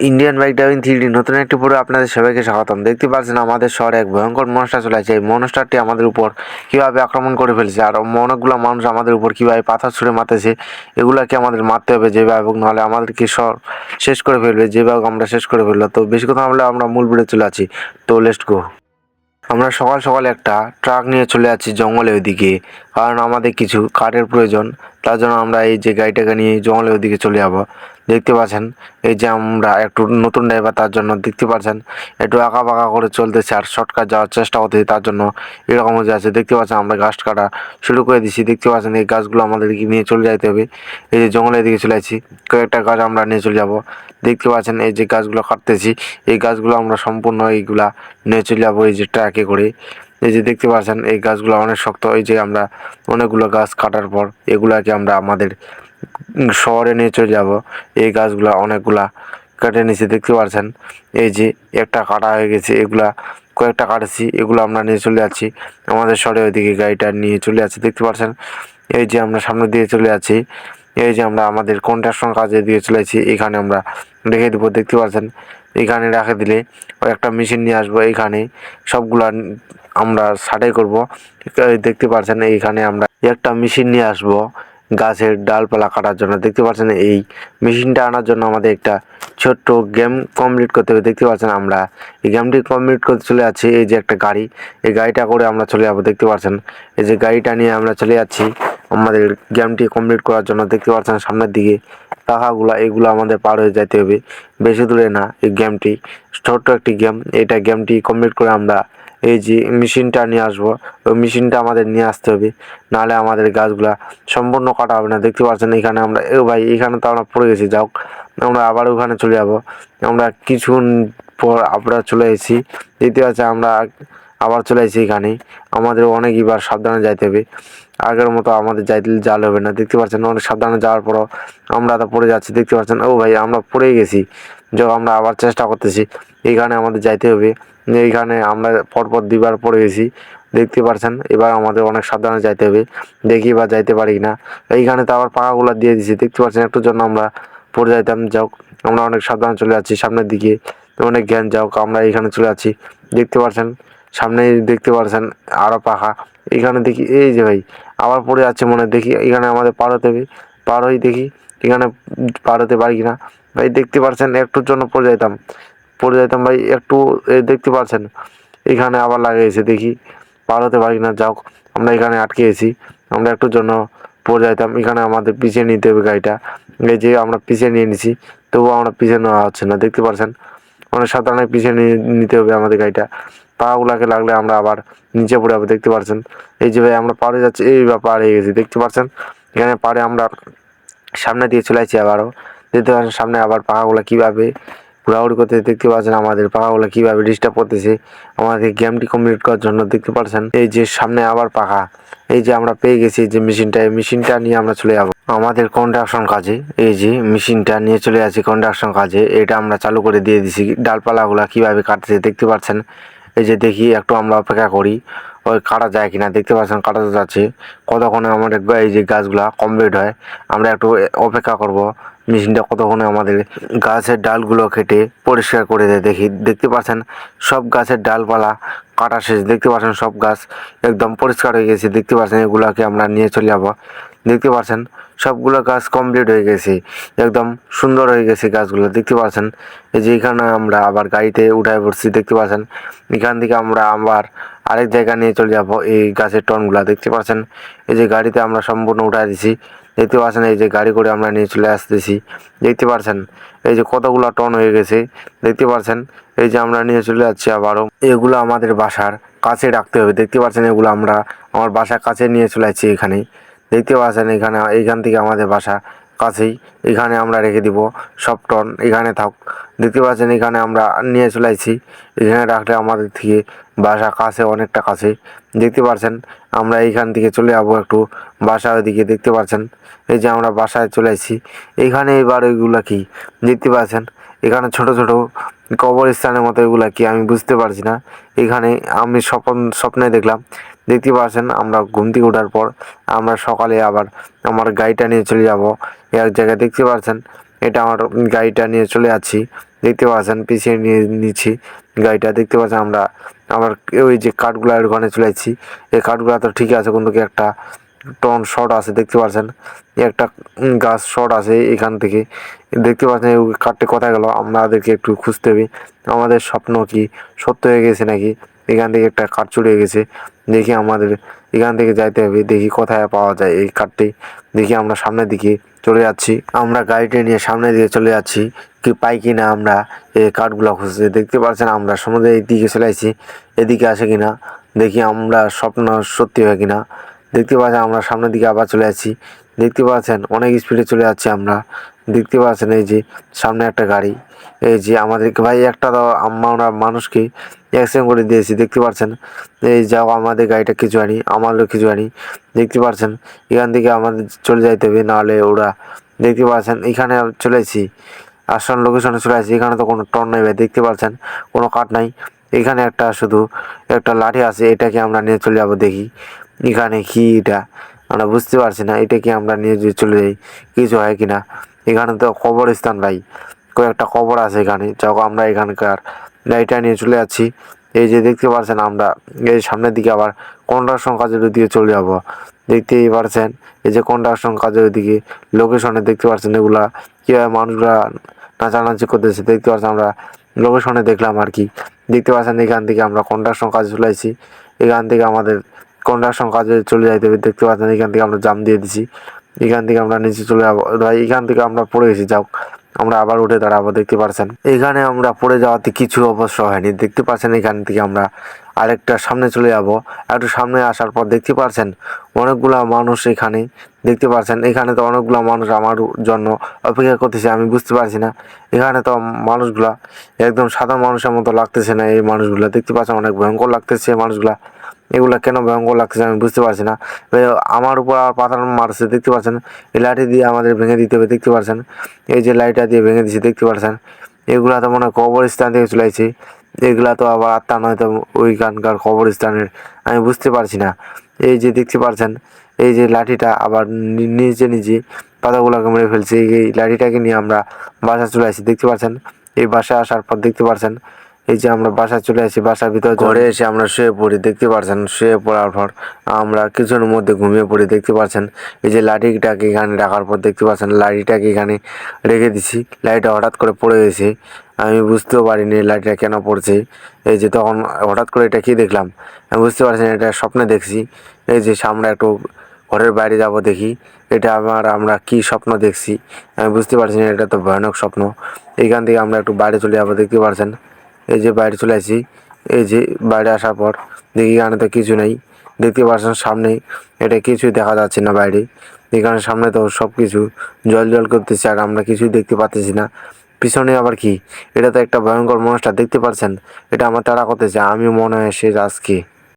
Indian bike driving three নতুন একটি পুরো আপনাদের সবাইকে স্বাগতম। দেখতে পাচ্ছেন আমাদের শহরে এক ভয়ঙ্কর মনস্টার চলে আছে এই মনস্টারটি আমাদের উপর কীভাবে আক্রমণ করে ফেলছে আর অনেকগুলো মানুষ আমাদের উপর কীভাবে পাথর ছুঁড়ে মারতেছে, এগুলাকে আমাদের মারতে হবে যেভাবে হোক, নাহলে আমাদেরকে সব শেষ করে ফেলবে, যেভাবে আমরা শেষ করে ফেলল তো বেশি কথা বলে আমরা মূল ভিড়ে চলে আছি তো লেস্ট গো আমরা সকাল সকাল একটা ট্রাক নিয়ে চলে যাচ্ছি জঙ্গলের ওইদিকে, কারণ আমাদের কিছু কাঠের প্রয়োজন, তার জন্য আমরা এই যে গাড়িটাকে নিয়ে জঙ্গলের ওইদিকে চলে যাব। দেখতে পাচ্ছেন? এই যে আমরা একটু নতুন ড্রাইভার তার জন্য দেখতে পাচ্ছেন? একটু আঁকা বাঁকা করে চলতেছে আর শর্টকাট যাওয়ার চেষ্টা করতেছি তার জন্য এরকম হয়ে যাচ্ছে। দেখতে পাচ্ছেন আমরা গাছ কাটা শুরু করে দিচ্ছি দেখতে পাচ্ছেন এই গাছগুলো আমাদেরকে নিয়ে চলে যাইতে হবে। এই যে জঙ্গলের দিকে চলে যাচ্ছি। কয়েকটা গাছ আমরা নিয়ে চলে যাব। দেখতে পাচ্ছেন এই যে গাছগুলো কাটতেছি। এই গাছগুলো আমরা সম্পূর্ণ এইগুলা নিয়ে চলে যাব এই যে ট্র্যাকে করে। এই যে দেখতে পাচ্ছেন এই গাছগুলো অনেক শক্ত। এই যে আমরা অনেকগুলো গাছ কাটার পর এগুলাকে আমরা আমাদের শহরে নিয়ে চলে যাব। এই গাছগুলা অনেকগুলা কেটে নিচে দেখতে পাচ্ছেন এই যে একটা কাটা হয়ে গেছে, এগুলা কয়েকটা কাটেছি, এগুলো আমরা নিয়ে চলে যাচ্ছি। আমাদের শহরে ওইদিকে গাড়িটা নিয়ে চলে যাচ্ছি, দেখতে পাচ্ছেন এই যে আমরা সামনে দিয়ে চলে যাচ্ছি, এই যে আমরা আমাদের কন্ট্রাকশন কাজে দিয়ে চলে যাচ্ছি, এখানে আমরা রেখে দেবো, দেখতে পাচ্ছেন এখানে রেখে দিলে একটা মেশিন নিয়ে আসব এইখানে সবগুলা আমরা সাটাই করব। দেখতে পাচ্ছেন এইখানে আমরা একটা মেশিন নিয়ে আসব। গাছের ডালপালা কাটার জন্য। দেখতে পাচ্ছেন এই মেশিনটা আনার জন্য আমাদের একটা ছোট্ট গেম কমপ্লিট করতে হবে। দেখতে পাচ্ছেন আমরা এই গেমটি কমপ্লিট করতে চলে যাচ্ছি। এই যে একটা গাড়ি, এই গাড়িটা করে আমরা চলে যাব। দেখতে পাচ্ছেন এই যে গাড়িটা নিয়ে আমরা চলে যাচ্ছি আমাদের গেমটি কমপ্লিট করার জন্য। দেখতে পাচ্ছেন সামনের দিকে পাখাগুলো এগুলো আমাদের পার হয়ে যেতে হবে। বেশি দূরে না, এই গেমটি ছোট্ট একটি গেম এটা গেমটি কমপ্লিট করে আমরা এই যে মেশিনটা নিয়ে আসব, ওই মেশিনটা আমাদের নিয়ে আসতে হবে। নাহলে আমাদের গাছগুলা সম্পূর্ণ কাটা হবে না। দেখতে পাচ্ছেন এখানে আমরা, এ ভাই, এখানে তো আমরা পড়ে গেছি। যাও আমরা আবার ওখানে চলে যাব। আমরা কিছুক্ষণ পর আমরা চলে এসেছি। দ্বিতীয় আছে আমরা আবার চলে এসেছি এখানে আমাদের অনেক এবার সাবধানে যাইতে হবে। আগের মতো আমাদের যাইতে জাল হবে না। দেখতে পাচ্ছেন অনেক সাবধানে যাওয়ার পরও আমরা তো পড়ে যাচ্ছি। দেখতে পাচ্ছেন, ও ভাই, আমরা পড়েই গেছি। যখন আমরা আবার চেষ্টা করতেছি। এখানে আমাদের যাইতে হবে। এইখানে আমরা পরপর দুবার পড়ে গেছি দেখতে পারছেন? এবার আমাদের অনেক সাবধানে যাইতে হবে। দেখি বা যাইতে পারি না এইখানে তো আবার পাকাগুলো দিয়ে দিছি। দেখতে পাচ্ছেন একটু জন্য আমরা পড়ে যাইতাম। যাও আমরা অনেক সাবধানে চলে যাচ্ছি সামনের দিকে। অনেক জ্ঞান যাও আমরা এইখানে চলে যাচ্ছি। দেখতে পাচ্ছেন সামনে দেখতে পাচ্ছেন আরও পাখা। এখানে দেখি, এই যে ভাই, আবার পড়ে যাচ্ছে মনে দেখি, এখানে আমাদের পার হতে হবে। পার হই দেখি, এখানে পার হতে পারি না ভাই, দেখতে পাচ্ছেন একটুর জন্য পড়ে যাইতাম। পড়ে যাইতাম ভাই, একটু দেখতে পাচ্ছেন, এখানে আবার লাগিয়েছে দেখি, পার হতে পারি না যাও, আমরা এখানে আটকে গেছি আমরা একটুর জন্য পড়ে যাইতাম, এখানে আমাদের পিছিয়ে নিতে হবে গাড়িটা, এই যে আমরা পিছিয়ে নিয়ে নিছি, তবুও আমরা পিছিয়ে নেওয়া হচ্ছে না, দেখতে পাচ্ছেন অনেক সাধারণ পিছিয়ে নিতে হবে আমাদের গাড়িটা, পাগুলাকে লাগলে আমরা আবার নিচে পড়ে যাব, দেখতে পাচ্ছেন এই যে ভাই, আমরা পাড়ে যাচ্ছি, এই বা পাড়ে গেছি, দেখতে পাচ্ছেন এখানে পাড়ে আমরা সামনে দিয়ে চলে আসছি আবারও, দেখতে পাচ্ছেন, সামনে আবার পাখাগুলো কীভাবে ঘোরাঘুরি করতে দেখতে পাচ্ছেন আমাদের পাখাগুলো কীভাবে ডিস্টার্ব করতেছে। আমাদের গেমটি কমপ্লিট করার জন্য দেখতে পাচ্ছেন, এই যে সামনে আবার পাখা, এই যে আমরা পেয়ে গেছি যে মেশিনটা এই মেশিনটা নিয়ে আমরা চলে যাব। আমাদের কন্ট্রাকশন কাজে, এই যে মেশিনটা নিয়ে চলে যাচ্ছি কন্ট্রাকশন কাজে, এটা আমরা চালু করে দিয়ে দিছি। ডালপালাগুলো কীভাবে কাটতেছে দেখতে পাচ্ছেন, এই যে দেখি একটু আমরা অপেক্ষা করি। কাটা যায় কিনা, দেখতে পাচ্ছেন কাটা তো যাচ্ছে। কতক্ষণে আমাদের এই যে গাছগুলা কমপ্লিট হয়, আমরা একটু অপেক্ষা করব। মেশিনটা কতক্ষণে আমাদের গাছের ডালগুলো কেটে পরিষ্কার করে দেয়, দেখি। দেখতে পাচ্ছেন, সব গাছের ডালপালা কাটা শেষ, দেখতে পাচ্ছেন সব গাছ একদম পরিষ্কার হয়ে গেছে। দেখতে পাচ্ছেন এগুলাকে আমরা নিয়ে চলে যাব। দেখতে পাচ্ছেন সবগুলো গাছ কমপ্লিট হয়ে গেছে। একদম সুন্দর হয়ে গেছে গাছগুলো, দেখতে পাচ্ছেন এই যে এখানে আমরা আবার গাড়িতে উঠায় পড়ছি, দেখতে পাচ্ছেন এখান থেকে আমরা আবার আরেক জায়গা নিয়ে চলে যাব, এই গাছের টনগুলা, দেখতে পাচ্ছেন এই যে গাড়িতে আমরা সম্পূর্ণ উঠায় দিছি, দেখতে পাচ্ছেন এই যে গাড়ি করে আমরা নিয়ে চলে আসতেছি, দেখতে পাচ্ছেন এই যে কতগুলো টন হয়ে গেছে, দেখতে পাচ্ছেন এই যে আমরা নিয়ে চলে যাচ্ছি আবারও। এগুলো আমাদের বাসার কাছে রাখতে হবে, দেখতে পাচ্ছেন এগুলো আমরা আমার বাসার কাছে নিয়ে চলে যাচ্ছি এখানে। দেখতে পাচ্ছেন এখানে, এইখান থেকে আমাদের বাসা কাছেই। এখানে আমরা রেখে দিব সব টন, এখানে থাক। দেখতে পাচ্ছেন এখানে আমরা নিয়ে চলে এখানে রাখলে আমাদের থেকে বাসা কাছে, অনেকটা কাছে। দেখতে পাচ্ছেন, আমরা এইখান থেকে চলে যাব একটু বাসা ওইদিকে, দেখতে পাচ্ছেন? এই যে আমরা বাসায় চলে আসছি। এইখানে এবার ওইগুলো কি? দেখতে পাচ্ছেন, এখানে ছোট ছোট কবরস্থানের মতো এগুলা কি? আমি বুঝতে পারছি না। এখানে আমি স্বপ্ন, স্বপ্নে দেখলাম দেখতে পাচ্ছেন, আমরা ঘুম থেকে ওঠার পর আমরা সকালে আবার আমার গাড়িটা নিয়ে চলে যাব। এক জায়গায় দেখতে পাচ্ছেন, এটা আমার গাড়িটা নিয়ে চলে যাচ্ছি। দেখতে পাচ্ছেন, পিছিয়ে নিয়ে নিচ্ছি গাড়িটা। দেখতে পাচ্ছেন, আমরা আবার ওই যে কাঠগুলা ওখানে চলে যাচ্ছি। এই কাঠগুলা তো ঠিক আছে, কিন্তু কি একটা টন শর্ট আছে, দেখতে পাচ্ছেন? একটা গাছ শর্ট আছে এখান থেকে। দেখতে পাচ্ছেন কাঠটি কোথায় গেল? আমাদেরকে একটু খুঁজতে হবে। আমাদের স্বপ্ন কি সত্য হয়ে গেছে নাকি? এখান থেকে একটা কাঠ চলে গেছে। দেখি আমাদের এখান থেকে যাইতে হবে, দেখি কোথায় পাওয়া যায় এই কাঠটি দেখি আমরা সামনের দিকে চলে যাচ্ছি। আমরা গাড়িটা নিয়ে সামনের দিকে চলে যাচ্ছি কি পাই কি না আমরা এই কাঠগুলো খুঁজতে। দেখতে পাচ্ছেন আমরা সমুদ্রের এই দিকে চলে আসছি, এদিকে আসে কিনা। দেখি আমরা স্বপ্ন সত্যি হয় কিনা। দেখতে পাচ্ছেন আমরা সামনের দিকে আবার চলে যাচ্ছি। দেখতে পাচ্ছেন অনেক স্পিডে চলে যাচ্ছি আমরা। দেখতে পাচ্ছেন এই যে সামনে একটা গাড়ি। এই যে আমাদেরকে ভাই একটা তো আমরা মানুষকে অ্যাক্সিডেন্ট করে দিয়েছি, দেখতে পাচ্ছেন এই যাও, আমাদের গাড়িটা কিছু আনি, আমারও কিছু আনি, দেখতে পাচ্ছেন এখান থেকে আমাদের চলে যাইতে হবে, নাহলে ওরা, দেখতে পাচ্ছেন এখানে চলে এসেছি, আসল লোকেশনে চলে আসছি, এখানে তো কোনো টন নেই দেখতে পাচ্ছেন কোনো কাঠ নাই, এখানে একটা শুধু একটা লাঠি আছে, এটাকে আমরা নিয়ে চলে যাব দেখি, এখানে কি এটা? আমরা বুঝতে পারছি না এটা কি আমরা নিয়ে যদি চলে যাই, কিছু হয় কি না এখানে তো কবরস্থান ভাই, কয়েকটা কবর আছে এখানে যখন আমরা এখানকার গাড়িটা নিয়ে চলে যাচ্ছি। এই যে দেখতে পাচ্ছেন আমরা, এই সামনের দিকে আবার কন্ট্রাকশন কাজের দিকে চলে যাব। দেখতেই পারছেন, এই যে কন্ট্রাকশন কাজের দিকে লোকেশনে দেখতে পাচ্ছেন এগুলা, কীভাবে মানুষগুলা নাচানাচি করতেছে, দেখতে পাচ্ছেন আমরা লোকেশনে দেখলাম আর কি। দেখতে পাচ্ছেন এখান থেকে আমরা কন্ট্রাকশন কাজে চলে আসছি এখান থেকে আমাদের কন্ট্রাকশন কাজে চলে যাইতে হবে, দেখতে পাচ্ছেন এখান থেকে আমরা জাম দিয়ে দিছি। এখান থেকে আমরা নিচে চলে যাব, ভাই, এখান থেকে আমরা পড়ে গেছি, যাও। আমরা আবার উঠে দাঁড়াবো, দেখতে পাচ্ছেন এখানে আমরা পড়ে যাওয়াতে কিছু অবশ্য হয়নি। দেখতে পাচ্ছেন এখান থেকে আমরা আরেকটা সামনে চলে যাব। একটু সামনে আসার পর দেখতে পাচ্ছেন অনেকগুলা মানুষ এখানে। দেখতে পাচ্ছেন এখানে তো অনেকগুলা মানুষ আমার জন্য অপেক্ষা করতেছে, আমি বুঝতে পারছি না। এখানে তো মানুষগুলা একদম সাধারণ মানুষের মতো লাগতেছে না এই মানুষগুলা। দেখতে পাচ্ছেন অনেক ভয়ঙ্কর লাগতেছে মানুষগুলা। এগুলা কেন ভয়ঙ্কর লাগছে আমি বুঝতে পারছি না। আমার উপর আর পাথর মারছে, দেখতে পাচ্ছেন? এই লাঠি দিয়ে আমাদের ভেঙে দিতে হবে, দেখতে পাচ্ছেন? এই যে লাইটটা দিয়ে ভেঙে দিচ্ছে দেখতে পাচ্ছেন? এগুলা তো মনে হয় কবরস্থান থেকে চলে আসছে এগুলা তো আবার আত্মা নয়তো ওইখানকার কবরস্থানের, আমি বুঝতে পারছি না। এই যে দেখতে পাচ্ছেন, এই যে লাঠিটা আবার নিচে নিচে পাতাগুলোকে মেরে ফেলছে। এই এই লাঠিটাকে নিয়ে আমরা বাসা চলে আসি দেখতে পাচ্ছেন? এই বাসায় আসার পর দেখতে পাচ্ছেন? এই যে আমরা বাসায় চলে আসি, বাসার ভিতরে ঘরে এসে আমরা শুয়ে পড়ি, দেখতে পাচ্ছেন শুয়ে পড়ার পর আমরা কিছুর মধ্যে ঘুমিয়ে পড়ি, দেখতে পাচ্ছেন এই যে লাঠিটাকে এখানে রাখার পর দেখতে পাচ্ছেন লাঠিটাকে এখানে রেখে দিছি। লাঠিটা হঠাৎ করে পড়ে গেছে। আমি বুঝতেও পারিনি লাঠিটা কেন পড়ছে। এই যে তখন হঠাৎ করে এটা কি দেখলাম? আমি বুঝতে পারছি না, এটা স্বপ্নে দেখছি। এই যে সামনে একটু ঘরের বাইরে যাব দেখি, এটা আমার আমরা কি স্বপ্ন দেখছি? আমি বুঝতে পারছি না, এটা তো ভয়ানক স্বপ্ন। এইখান থেকে আমরা একটু বাইরে চলে যাব, দেখতে পারছেন? এই যে বাইরে চলে আসি, এই যে বাইরে আসার পর দেখি এখানে তো কিছু নেই। দেখতে পাচ্ছেন সামনে, এটা কিছুই দেখা যাচ্ছে না বাইরে। এখানে সামনে তো সব কিছু জল জল করতেছে আর আমরা কিছুই দেখতে পাচ্ছি না। পিছনে আবার কি? এটা তো একটা ভয়ঙ্কর মানুষটা দেখতে পাচ্ছেন এটা আমার তারা করতেছে আমি মনে হয় সে আজকে